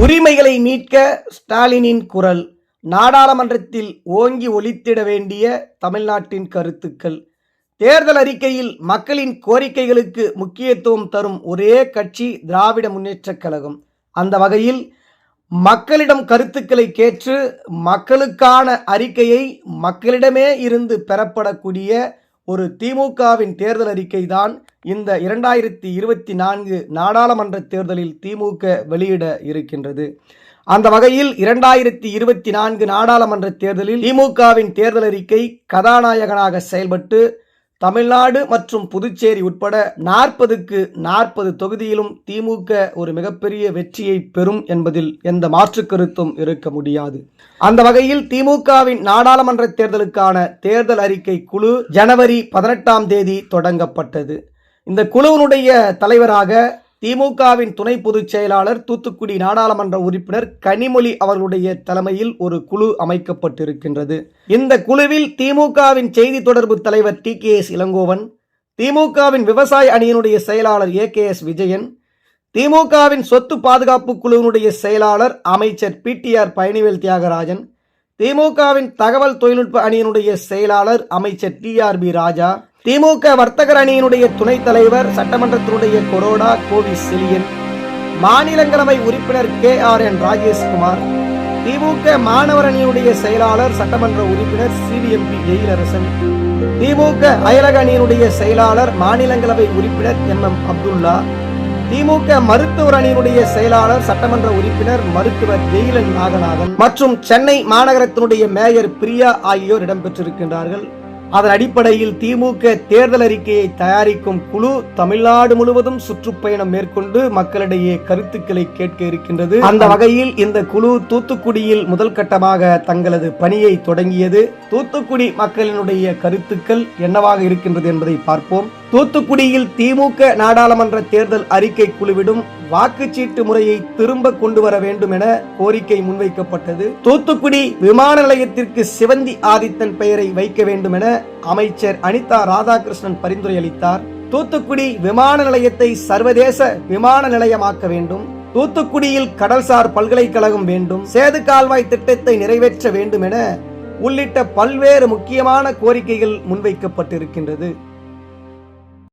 உரிமைகளை மீட்க ஸ்டாலினின் குரல். நாடாளுமன்றத்தில் ஓங்கி ஒலித்திட வேண்டிய தமிழ்நாட்டின் கருத்துக்கள். தேர்தல் அறிக்கையில் மக்களின் கோரிக்கைகளுக்கு முக்கியத்துவம் தரும் ஒரே கட்சி திராவிட முன்னேற்றக் கழகம். அந்த வகையில் மக்களிடம் கருத்துக்களை கேட்டு மக்களுக்கான அறிக்கையை மக்களிடமே இருந்து பெறப்படக்கூடிய ஒரு திமுகவின் தேர்தல் அறிக்கை தான் இந்த இரண்டாயிரத்தி இருபத்தி நான்கு நாடாளுமன்ற தேர்தலில் திமுக வெளியிட இருக்கின்றது. அந்த வகையில் இரண்டாயிரத்தி இருபத்தி நான்கு நாடாளுமன்ற தேர்தலில் திமுகவின் தேர்தல் அறிக்கை கதாநாயகனாக செயல்பட்டு தமிழ்நாடு மற்றும் புதுச்சேரி உட்பட நாற்பதுக்கு நாற்பது தொகுதியிலும் திமுக ஒரு மிகப்பெரிய வெற்றியை பெறும் என்பதில் எந்த மாற்று கருத்தும் இருக்க முடியாது. அந்த வகையில் திமுகவின் நாடாளுமன்ற தேர்தலுக்கான தேர்தல் அறிக்கை குழு ஜனவரி பதினெட்டாம் தேதி தொடங்கப்பட்டது. இந்த குழுவினுடைய தலைவராக திமுகவின் துணை பொதுச் செயலாளர் தூத்துக்குடி நாடாளுமன்ற உறுப்பினர் கனிமொழி அவர்களுடைய தலைமையில் ஒரு குழு அமைக்கப்பட்டிருக்கின்றது. இந்த குழுவில் திமுகவின் செய்தி தொடர்பு தலைவர் டி கே எஸ் இளங்கோவன் திமுகவின் விவசாய அணியினுடைய செயலாளர் ஏ கே எஸ் விஜயன் திமுகவின் சொத்து பாதுகாப்பு குழுவினுடைய செயலாளர் அமைச்சர் பிடிஆர் பழனிவேல் தியாகராஜன் திமுகவின் தகவல் தொழில்நுட்ப அணியினுடைய செயலாளர் அமைச்சர் T R B Raja DMK வர்த்தகர் அணியினுடைய துணைத் தலைவர் சட்டமன்றத்தினுடைய கொரோடா கோவி செலியன் மாநிலங்களவை உறுப்பினர் K R N Rajeshkumar DMK மாணவர் அணியினுடைய செயலாளர் சட்டமன்ற உறுப்பினர் சிவிஎம்பி எயிலரசன் திமுக அயலக அணியினுடைய செயலாளர் மாநிலங்களவை உறுப்பினர் எம் எம் அப்துல்லா திமுக மருத்துவர் அணியினுடைய செயலாளர் சட்டமன்ற உறுப்பினர் மருத்துவர் ஜெயிலன் நாகநாதன் மற்றும் சென்னை மாநகரத்தினுடைய மேயர் பிரியா ஆகியோர் இடம்பெற்றிருக்கின்றார்கள். அதன் அடிப்படையில் திமுக தேர்தல் அறிக்கையை தயாரிக்கும் குழு தமிழ்நாடு முழுவதும் சுற்றுப்பயணம் மேற்கொண்டு மக்களிடையே கருத்துக்களை கேட்க இருக்கின்றது. அந்த வகையில் இந்த குழு தூத்துக்குடியில் முதல் கட்டமாக தங்களது பணியை தொடங்கியது. தூத்துக்குடி மக்களினுடைய கருத்துக்கள் என்னவாக இருக்கின்றது என்பதை பார்ப்போம். தூத்துக்குடியில் திமுக நாடாளுமன்ற தேர்தல் அறிக்கை குழுவிடும் வாக்குச்சீட்டு முறையை திரும்ப கொண்டு வர வேண்டும் என கோரிக்கை முன்வைக்கப்பட்டது. தூத்துக்குடி விமான நிலையத்திற்கு சிவந்தி ஆதித்தன் பெயரை வைக்க வேண்டும் என அமைச்சர் அனிதா ராதாகிருஷ்ணன் பரிந்துரை அளித்தார். தூத்துக்குடி விமான நிலையத்தை சர்வதேச விமான நிலையமாக்க வேண்டும். தூத்துக்குடியில் கடல்சார் பல்கலைக்கழகம் வேண்டும். சேது கால்வாய் திட்டத்தை நிறைவேற்ற வேண்டும் என உள்ளிட்ட பல்வேறு முக்கியமான கோரிக்கைகள் முன்வைக்கப்பட்டிருக்கின்றது.